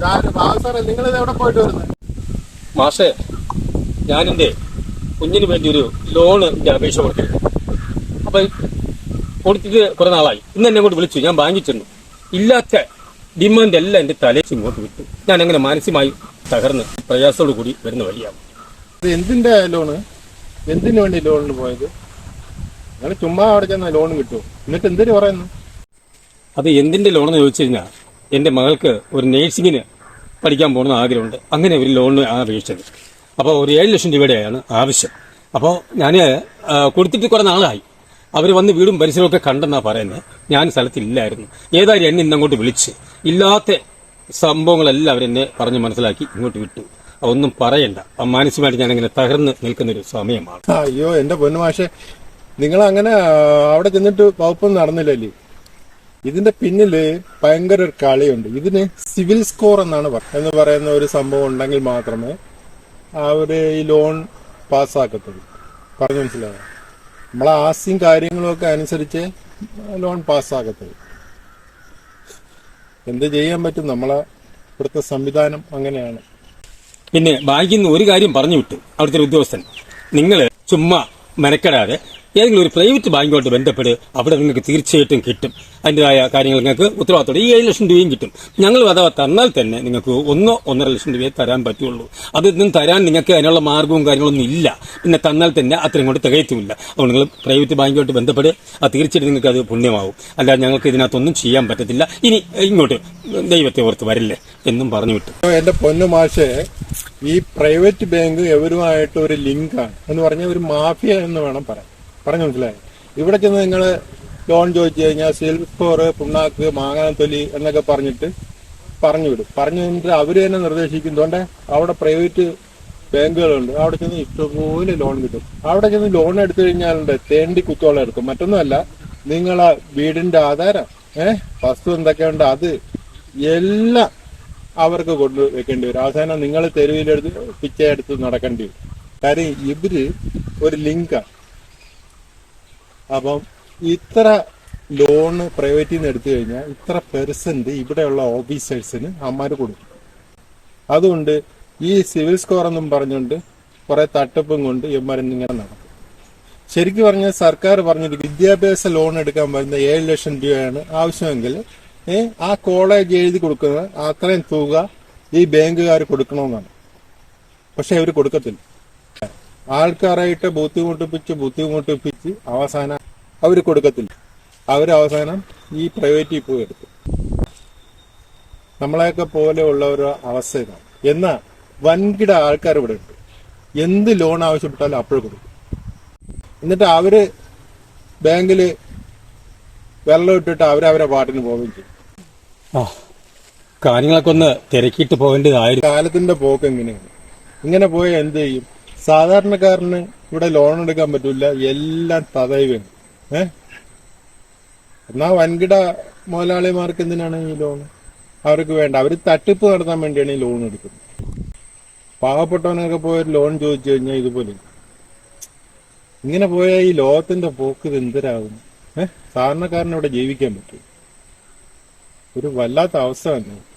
നിങ്ങൾ എവിടെ പോയിട്ട് വരുന്നത് മാഷേ ഞാൻ എന്റെ കുഞ്ഞിന് വേണ്ടി ഒരു ലോണ് എനിക്ക് അപേക്ഷ കൊടുത്തിരുന്നു. അപ്പൊ കൊടുത്തിട്ട് കുറെ നാളായി. ഇന്ന് എന്നെ കൊണ്ട് വിളിച്ചു. ഞാൻ ബാങ്കിൽ ചെന്നു ഇല്ലാത്ത ഡിമാൻഡ് എല്ലാം എന്റെ തലേച്ച് ഇങ്ങോട്ട് വിട്ടു. ഞാൻ അങ്ങനെ മാനസികമായി തകർന്ന് പ്രയാസത്തോടു കൂടി വരുന്ന വഴിയാവും അത് എന്തിന്റെ ലോണ് എന്തിനു വേണ്ടി ലോണിന് പോയത്? നിങ്ങൾ ചുമ്മാ അവിടെ ചെന്ന ലോൺ കിട്ടുമോ എന്നിട്ട് എന്തിനു പറയുന്നു? അത് എന്തിന്റെ ലോണെന്ന് ചോദിച്ചു കഴിഞ്ഞാൽ എന്റെ മകൾക്ക് ഒരു നേഴ്സിങ്ങിന് പഠിക്കാൻ പോകണമെന്ന് ആഗ്രഹമുണ്ട്. അങ്ങനെ ഒരു ലോണിന് അപേക്ഷിച്ചത്. അപ്പോൾ ഒരു ഏഴ് ലക്ഷം രൂപയുടെയാണ് ആവശ്യം. അപ്പോൾ ഞാൻ കൊടുത്തിട്ട് കുറെ നാളായി. അവർ വന്ന് വീടും പരിസരമൊക്കെ കണ്ടെന്നാണ് കണ്ടെന്നാ പറയുന്നത് ഞാൻ സ്ഥലത്തില്ലായിരുന്നു. ഏതായാലും എന്നെ ഇന്നങ്ങോട്ട് വിളിച്ച് ഇല്ലാത്ത സംഭവങ്ങളെല്ലാം അവരെന്നെ പറഞ്ഞ് മനസ്സിലാക്കി ഇങ്ങോട്ട് വിട്ടു. ഒന്നും പറയണ്ട. മാനസികമായിട്ട് ഞാൻ ഇങ്ങനെ തകർന്ന് നിൽക്കുന്ന ഒരു സമയമാണ് അയ്യോ എന്റെ പൊന്നു മാഷെ. നിങ്ങൾ അങ്ങനെ അവിടെ ചെന്നിട്ട് വകുപ്പൊന്നും നടന്നില്ലല്ലേ? ഇതിന്റെ പിന്നിൽ ഭയങ്കര ഒരു കളിയുണ്ട്. ഇതിന് സിവിൽ സ്കോർ എന്നാണ് എന്ന് പറയുന്ന ഒരു സംഭവം ഉണ്ടെങ്കിൽ മാത്രമേ അവർ ഈ ലോൺ പാസ്സാക്കത്തുള്ളൂ. പറഞ്ഞു മനസ്സിലായോ? നമ്മളെ ആസ്യം കാര്യങ്ങളൊക്കെ അനുസരിച്ച് ലോൺ പാസ്സാക്കത്തുള്ളൂ. എന്ത് ചെയ്യാൻ പറ്റും? നമ്മളെ ഇവിടുത്തെ സംവിധാനം അങ്ങനെയാണ്. പിന്നെ ബാങ്കിൽ നിന്ന് ഒരു കാര്യം പറഞ്ഞു വിട്ടു അവിടുത്തെ ഉദ്യോഗസ്ഥൻ. നിങ്ങൾ ചുമ്മാ മെനക്കെടാതെ ഏതെങ്കിലും ഒരു പ്രൈവറ്റ് ബാങ്കുമായിട്ട് ബന്ധപ്പെട്ട് അവിടെ നിങ്ങൾക്ക് തീർച്ചയായിട്ടും കിട്ടും. അതിന്റെതായ കാര്യങ്ങൾ നിങ്ങൾക്ക് ഉത്തരവാദിത്തോടെ ഈ ഏഴ് ലക്ഷം രൂപയും കിട്ടും. ഞങ്ങൾ അഥവാ തന്നാൽ തന്നെ നിങ്ങൾക്ക് ഒന്നോ ഒന്നര ലക്ഷം രൂപയെ തരാൻ പറ്റുള്ളൂ. അതൊന്നും തരാൻ നിങ്ങൾക്ക് അതിനുള്ള മാർഗവും കാര്യങ്ങളൊന്നും ഇല്ല. പിന്നെ തന്നാൽ തന്നെ അത്രയും കൊണ്ട് തികയത്തുമില്ല. അതുകൊണ്ട് നിങ്ങൾ പ്രൈവറ്റ് ബാങ്കുമായിട്ട് ബന്ധപ്പെട്ട് അത് തീർച്ചയായിട്ടും നിങ്ങൾക്ക് അത് പുണ്യമാവും. അല്ലാതെ ഞങ്ങൾക്ക് ഇതിനകത്തൊന്നും ചെയ്യാൻ പറ്റത്തില്ല. ഇനി ഇങ്ങോട്ട് ദൈവത്തെ ഓർത്ത് വരില്ലേ എന്നും പറഞ്ഞു വിട്ടു. എന്റെ പൊന്നു മാഷെ ഈ പ്രൈവറ്റ് ബാങ്ക് എവരുമായിട്ട് ഒരു ലിങ്കാണ്. എന്ന് പറഞ്ഞാൽ ഒരു മാഫിയ എന്ന് വേണം പറയാൻ. പറഞ്ഞു മനസ്സിലായി ഇവിടെ ചെന്ന് നിങ്ങൾ ലോൺ ചോദിച്ചു കഴിഞ്ഞാൽ സിൽ സ്കോർ പുണ്ണാക്ക് മാങ്ങാത്തൊലി എന്നൊക്കെ പറഞ്ഞിട്ട് പറഞ്ഞു വിടും പറഞ്ഞു കഴിഞ്ഞിട്ട് അവർ തന്നെ നിർദ്ദേശിക്കുന്നതുകൊണ്ട് അവിടെ പ്രൈവറ്റ് ബാങ്കുകളുണ്ട്. അവിടെ ചെന്ന് ഇഷ്ടംപോലെ ലോൺ കിട്ടും. അവിടെ ചെന്ന് ലോൺ എടുത്തു കഴിഞ്ഞാലുണ്ട് തേണ്ടി കുത്തോളം എടുക്കും. മറ്റൊന്നുമല്ല നിങ്ങളെ വീടിന്റെ ആധാരം ഏഹ് വസ്തു എന്തൊക്കെയുണ്ട് അത് എല്ലാം അവർക്ക് കൊണ്ടു വെക്കേണ്ടി വരും. അവസാനം നിങ്ങൾ തെരുവിലെടുത്ത് പിച്ച എടുത്ത് നടക്കേണ്ടി വരും. കാര്യം ഇവർ ഒരു ലിങ്കാണ്. അപ്പം ഇത്ര ലോണ് പ്രൈവറ്റിൽ നിന്ന് എടുത്തു കഴിഞ്ഞാൽ ഇത്ര പെർസെന്റ് ഇവിടെയുള്ള ഓഫീസേഴ്സിന് അമ്മമാർ കൊടുക്കും. അതുകൊണ്ട് ഈ സിവിൽ സ്കോർ എന്നും പറഞ്ഞുകൊണ്ട് കുറെ തട്ടിപ്പും കൊണ്ട് ഇവന്മാരിങ്ങനെ നടക്കും. ശരിക്കും പറഞ്ഞാൽ സർക്കാർ പറഞ്ഞത് വിദ്യാഭ്യാസ ലോൺ എടുക്കാൻ വരുന്ന ഏഴ് ലക്ഷം രൂപയാണ് ആവശ്യമെങ്കിൽ ആ കോളേജ് എഴുതി കൊടുക്കുന്ന അത്രയും തുക ഈ ബാങ്കുകാർ കൊടുക്കണമെന്നാണ് പക്ഷെ അവർ കൊടുക്കത്തില്ല. ആൾക്കാരായിട്ട് ബുദ്ധിമുട്ടിപ്പിച്ച് ബുദ്ധിമുട്ടിപ്പിച്ച് അവസാനം അവർ കൊടുക്കത്തില്ല. അവർ അവസാനം ഈ പ്രൈവറ്റിൽ പോയി എടുത്തു നമ്മളെയൊക്കെ പോലെയുള്ള ഒരു അവസ്ഥ ഇതാണ്. എന്നാ വൻകിട ആൾക്കാർ ഇവിടെ ഉണ്ട്. എന്ത് ലോൺ ആവശ്യപ്പെട്ടാലും അപ്പോൾ കൊടുക്കും. എന്നിട്ട് അവർ ബാങ്കിൽ വെള്ളം ഇട്ടിട്ട് അവരവരെ പാട്ടിന് പോവുകയും ചെയ്യും. ആ കാര്യങ്ങളൊക്കെ ഒന്ന് തിരക്കിയിട്ട് പോകേണ്ടതായിരുന്നു കാലത്തിന്റെ പോക്ക് എങ്ങനെയാണ്? ഇങ്ങനെ പോയാൽ എന്ത് ചെയ്യും? സാധാരണക്കാരന് ഇവിടെ ലോൺ എടുക്കാൻ പറ്റൂല. എല്ലാം തതൈവാണ് ഏ? എന്നാ വൻകിട മുതലാളിമാർക്ക് എന്തിനാണ് ഈ ലോൺ അവർക്ക് വേണ്ട. അവർ തട്ടിപ്പ് നടത്താൻ വേണ്ടിയാണ് ഈ ലോൺ എടുക്കുന്നത്. പാവപ്പെട്ടവനൊക്കെ പോയ ലോൺ ചോദിച്ചു കഴിഞ്ഞാൽ ഇതുപോലെ. ഇങ്ങനെ പോയാൽ ഈ ലോകത്തിന്റെ പോക്ക് ഇത് എന്തരാകും ഏഹ് സാധാരണക്കാരനെ ഇവിടെ ജീവിക്കാൻ പറ്റും. ഒരു വല്ലാത്ത അവസ്ഥ തന്നെ.